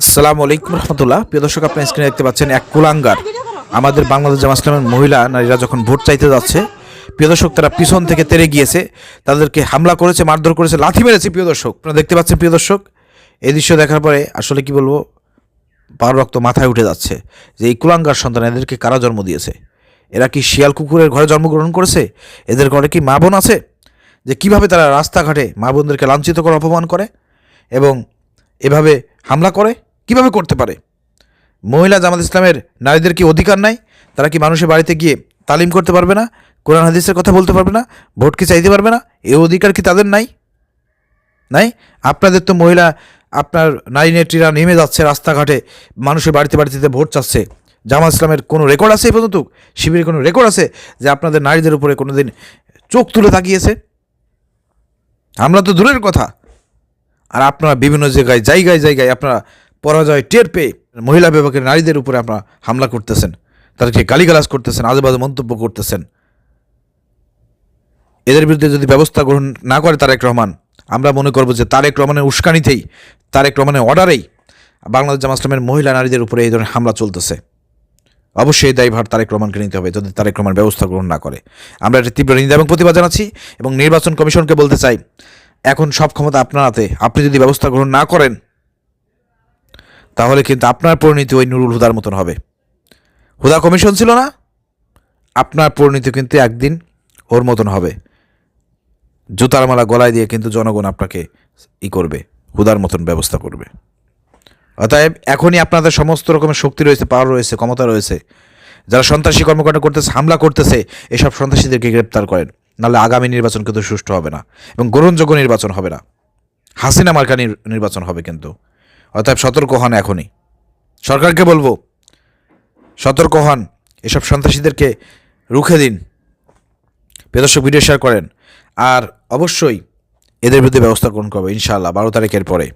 আসসালামু আলাইকুম রহমতুল্লাহ। প্রিয় দর্শক, আপনার স্ক্রিনে দেখতে পাচ্ছেন এক কুলাঙ্গার। আমাদের বাংলাদেশ জামা ইসলামের মহিলা নারীরা যখন ভোট চাইতে যাচ্ছে, প্রিয় দর্শক, তারা পিছন থেকে তেরে গিয়েছে, তাদেরকে হামলা করেছে, মারধর করেছে, লাথি মেরেছে, প্রিয় দর্শক। আপনারা দেখতে পাচ্ছেন, প্রিয় দর্শক, এই দৃশ্য দেখার পরে আসলে কি বলব পার রক্ত মাথায় উঠে যাচ্ছে যে এই কুলাঙ্গার সন্তান এদেরকে কারা জন্ম দিয়েছে? এরা কি শিয়াল কুকুরের ঘরে জন্মগ্রহণ করেছে? এদের ঘরে কি মা বোন আছে? যে কীভাবে তারা রাস্তাঘাটে মা বোনদেরকে লাঞ্ছিত করে, অপমান করে এবং এভাবে হামলা করে? কীভাবে করতে পারে? মহিলা জামাত ইসলামের নারীদের কি অধিকার নাই? তারা কি মানুষের বাড়িতে গিয়ে তালিম করতে পারবে না? কোরআন হাদিসের কথা বলতে পারবে না? ভোট কি চাইতে পারবে না? এই অধিকার কি তাদের নাই? নাই? আপনাদের তো মহিলা, আপনার নারী নেত্রীরা নেমে যাচ্ছে রাস্তাঘাটে, মানুষের বাড়িতে বাড়িতে ভোট চাচ্ছে। জামাত ইসলামের কোনো রেকর্ড আছে এই পর্যন্ত? শিবিরের কোনো রেকর্ড আছে যে আপনাদের নারীদের উপরে কোনো দিন চোখ তুলে তাকিয়েছে? আমরা তো দূরের কথা। আর আপনারা বিভিন্ন জায়গায় জায়গায় জায়গায় আপনারা পরাজয় টের পেয়ে মহিলা বিভাগের নারীদের উপরে আপনারা হামলা করতেছেন, তাদেরকে গালিগালাজ করতেছেন, আজেবাজে মন্তব্য করতেছেন। এদের বিরুদ্ধে যদি ব্যবস্থা গ্রহণ না করে তারেক রহমান, আমরা মনে করব যে তারেক রহমানের উস্কানিতেই, তারেক রহমানের অর্ডারেই বাংলাদেশ জামা ইসলামের মহিলা নারীদের উপরে এই ধরনের হামলা চলতেছে। অবশ্যই দায়ভার তারেক রহমানকে নিতে হবে যদি তারেক রহমান ব্যবস্থা গ্রহণ না করে। আমরা এটা তীব্র নিন্দা এবং প্রতিবাদ জানাচ্ছি এবং নির্বাচন কমিশনকে বলতে চাই, এখন সব ক্ষমতা আপনার হাতে। আপনি যদি ব্যবস্থা গ্রহণ না করেন তাহলে কিন্তু আপনার পরিণতি ওই নুরুল হুদার মতন হবে। হুদা কমিশন ছিল না? আপনার পরিণতি কিন্তু একদিন ওর মতন হবে। জুতার মালা গলায় দিয়ে কিন্তু জনগণ আপনাকে ই করবে, হুদার মতন ব্যবস্থা করবে। অতএব এখনই আপনাদের সমস্ত রকমের শক্তি রয়েছে পাওয়ার রয়েছে, ক্ষমতা রয়েছে। যারা সন্ত্রাসী কর্মকাণ্ড করতেছে, হামলা করতেছে, এসব সন্ত্রাসীদেরকে গ্রেপ্তার করেন। নাহলে আগামী নির্বাচন কিন্তু সুষ্ঠু হবে না এবং গ্রহণযোগ্য নির্বাচন হবে না। হাসিনা মার্কা নির্বাচন হবে কিন্তু। অতএব সতর্ক হন এখনই। সরকারকে বলব, সতর্ক হন, এসব সন্ত্রাসীদেরকে রুখে দিন। প্রদর্শক ভিডিও শেয়ার করেন। আর অবশ্যই এদের বিরুদ্ধে ব্যবস্থা গ্রহণ করবে, ইনশাআল্লাহ, বারো তারিখের পরে।